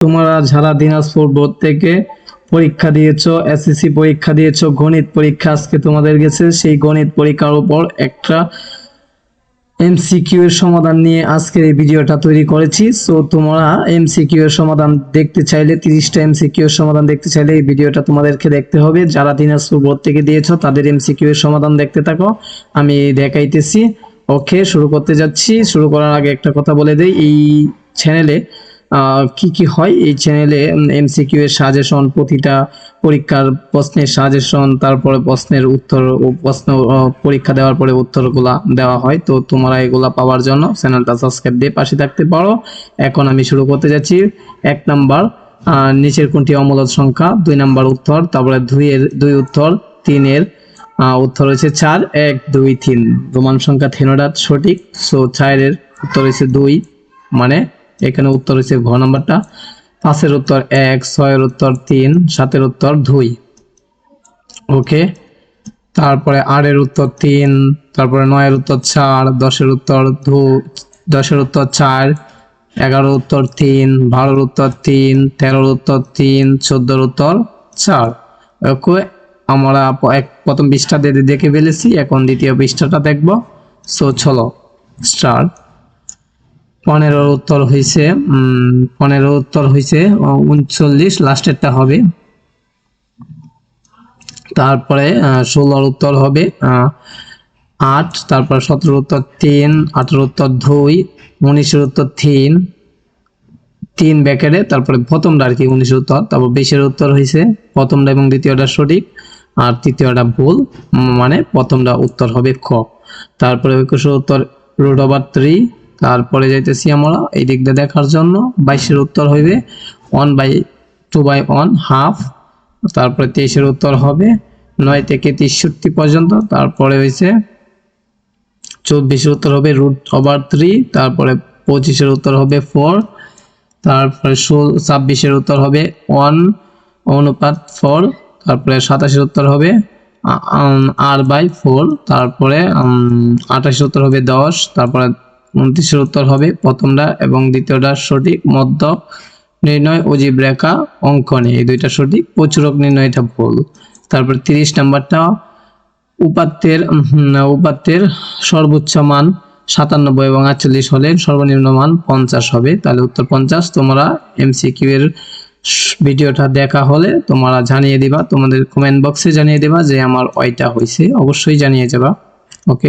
তোমরা যারা দিনাজপুর বোর্ড থেকে পরীক্ষা দিয়েছ এসএসসি পরীক্ষা দিয়েছ, গণিত পরীক্ষা আজকে তোমাদের গেছে, সেই গণিত পরীক্ষার উপর একটা এমসিকিউ এর সমাধান নিয়ে আজকের এই ভিডিওটা তৈরি করেছি। সো তোমরা এমসিকিউ এর সমাধান দেখতে চাইলে, তিরিশটা এমসিকিউ এর সমাধান দেখতে চাইলে এই ভিডিওটা তোমাদেরকে দেখতে হবে। যারা দিনাজপুর বোর্ড থেকে দিয়েছ, তাদের এমসিকিউ এর সমাধান দেখতে থাকো। আমি দেখাইতেছি। ওকে শুরু করতে যাচ্ছি। শুরু করার আগে একটা কথা বলে দেই, এই চ্যানেলে কি কি হয় এই চ্যানেলে এমসিকিউ এর সাজেশন প্রতিটা পরীক্ষার প্রশ্নের সাজেশন তারপরে প্রশ্নের উত্তর ও প্রশ্ন পরীক্ষা দেওয়ার পরে উত্তরগুলা দেওয়া হয়। তো তোমরা এগুলা পাওয়ার জন্য চ্যানেলটা সাবস্ক্রাইব দিয়ে পাশে থাকতে পারো। এখন আমি শুরু করতে যাচ্ছি। এক নাম্বার নিচের কোনটি অমূলদ সংখ্যা? দুই নাম্বার উত্তর, তারপরে দুই এর দুই উত্তর, তিনের উত্তর হচ্ছে চার, এক, দুই, তিন। রোমান সংখ্যা থেনোডা সঠিক। সো চারের উত্তর হচ্ছে দুই মানে এখানে উত্তর হচ্ছে ঘ নাম্বারটা। পাঁচের উত্তর এক, ছয়ের উত্তর তিন, সাতের উত্তর দুই। ওকে? তারপরে আটের উত্তর তিন, তারপরে নয়ের উত্তর চার, দশের উত্তর দু, দশের উত্তর চার, এগারোর উত্তর তিন, বারোর উত্তর তিন, তেরোর উত্তর তিন, চোদ্দোর উত্তর চার। ওকে? আমরা এক, প্রথম পৃষ্ঠা দেখে ফেলেছি, এখন দ্বিতীয় পৃষ্ঠাটা দেখব। সো চলো স্টার্ট পনেরোর উত্তর হয়েছে উম, পনেরোর উত্তর হয়েছে উনচল্লিশ লাস্টেরটা হবে। তারপরে ষোলোর উত্তর হবে আট, তারপর সতেরোর উত্তর তিন, আঠেরোর উত্তর দুই, উনিশের উত্তর তিন তিন ব্যাকেটে, তারপরে প্রথমটা আর কি উনিশের উত্তর, তারপর বিশের উত্তর হয়েছে প্রথমটা এবং দ্বিতীয়টা সঠিক, আর তৃতীয়টা ভুল মানে প্রথমটা উত্তর হবে খ। তারপরে একুশের উত্তর রুট ওভার থ্রি তারপরে যাইতেছি আমরা এই দিক দিয়ে দেখার জন্য। বাইশের উত্তর হইবে one by two by one half তারপরে তেইশের উত্তর হবে নয় থেকে তেষট্টি পর্যন্ত, তারপরে হয়েছে চব্বিশের উত্তর হবে রুট ওভার থ্রি তারপরে পঁচিশের উত্তর হবে ফোর তারপরে ছাব্বিশের উত্তর হবে ওয়ান অনুপাত ফোর তারপরে সাতাশের উত্তর হবে আর বাই ফোর তারপরে আঠাশের উত্তর হবে দশ, তারপরে উনত্রিশের উত্তর হবে প্রথমটা এবং দ্বিতীয়টা সঠিক মধ্য নির্ণয় অজীব রেখা অঙ্কনে এই দুইটা সঠিক, প্রচুরক নির্ণয়, এটা ভুল। তারপর তিরিশ নাম্বারটা, উপাত্তের উপাত্তের সর্বোচ্চ মান সাতানব্বই এবং আটচল্লিশ হলে সর্বনিম্ন মান পঞ্চাশ হবে। তাহলে উত্তর পঞ্চাশ, তোমরা এমসিকিউ এর ভিডিওটা দেখা হলে তোমরা জানিয়ে দিবা। তোমাদের কমেন্ট বক্সে জানিয়ে দিবা যে আমার ওইটা হয়েছে অবশ্যই জানিয়ে যাবা। ওকে